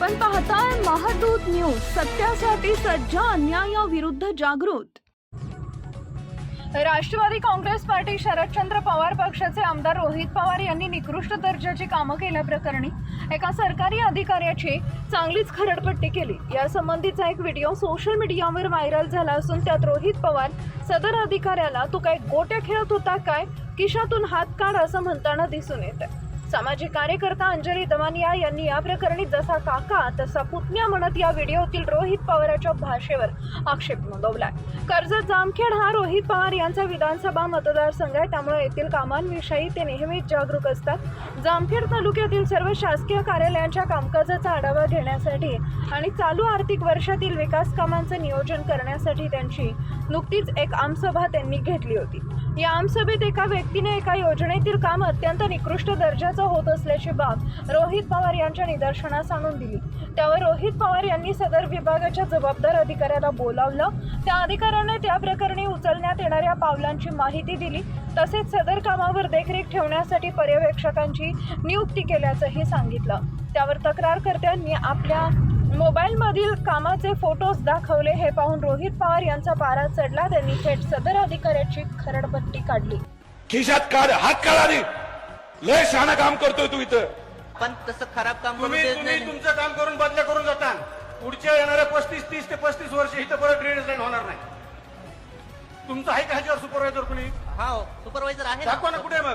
आपण पाहताय महादूत न्यूज सत्यासाठी सज्ज अन्यायाविरुद्ध जागृत. राष्ट्रवादी काँग्रेस पार्टी शरदचंद्र पवार पक्षाचे आमदार रोहित पवार यांनी निकृष्ट दर्जाची कामं केल्याप्रकरणी एका सरकारी अधिकाऱ्याची चांगलीच खरडपट्टी केली. यासंबंधीचा एक व्हिडिओ सोशल मीडियावर व्हायरल झाला असून त्यात रोहित पवार सदर अधिकाऱ्याला तू काय गोट्या खेळत होता काय? किशातून हात काढ असं म्हणताना दिसून येतं सामाजिक कार्यकर्ता अंजली दमानिया यांनी या प्रकरणी जसा काका तसा पुतण्या म्हणत या व्हिडिओतील रोहित पवाराच्या भाषेवर आक्षेप नोंदवलाय. कर्जत जामखेड हा रोहित पवार यांचा विधानसभा मतदारसंघ आहे. त्यामुळे येथील कामांविषयी ते नेहमीच जागरूक असतात. जामखेड तालुक्यातील सर्व शासकीय कार्यालयांच्या कामकाजाचा आढावा घेण्यासाठी आणि चालू आर्थिक वर्षातील विकास कामांचं नियोजन करण्यासाठी त्यांची नुकतीच एक आमसभा त्यांनी घेतली होती. या आमसभेत एका व्यक्तीने एका योजनेतील काम अत्यंत निकृष्ट दर्जाचं होत असल्याची बाब रोहित पवार यांच्या निदर्शनास आणून दिली. त्यावर रोहित पवार यांनी सदर विभागाच्या जबाबदार अधिकाऱ्याला बोलावलं. त्या अधिकाऱ्याने त्या प्रकरणी उचलण्यात येणाऱ्या पावलांची माहिती दिली. तसेच सदर कामावर देखरेख ठेवण्यासाठी पर्यवेक्षकांची नियुक्ती केल्याचंही सांगितलं. त्यावर तक्रारकर्त्यांनी आपल्या मोबाईलमधील कामाचे फोटोज दाखवले हे पाहून रोहित पवार यांचा पारा चढला. त्यांनी थेट सदर अधिकाऱ्याची खरडपट्टी काढली. खिशात काढ हात काढा रे. लय शहाणा काम करतोय तू इथं. पण तसं खराब काम तुम्ही देत तुम्ही नाही. तुमचं काम करून बदल्या करून जाता पुढच्या येणाऱ्या पस्तीस तीस ते पस्तीस वर्ष इथं परत रिडिझाईन होणार नाही. तुमचं आहे का ह्याच्यावर सुपरवायझर कुणी? हा सुपरवायझर आहे दाखवा ना कुठे मग.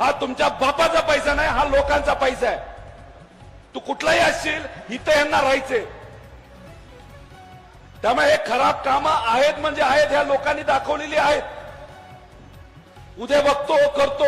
हा तुमच्या बापाचा पैसा नाही हा लोकांचा पैसा आहे. तू कुठलाही असशील इथं यांना राहायचे त्यामुळे हे खराब कामं आहेत म्हणजे आहेत ह्या लोकांनी दाखवलेली आहेत. उद्या बघतो करतो.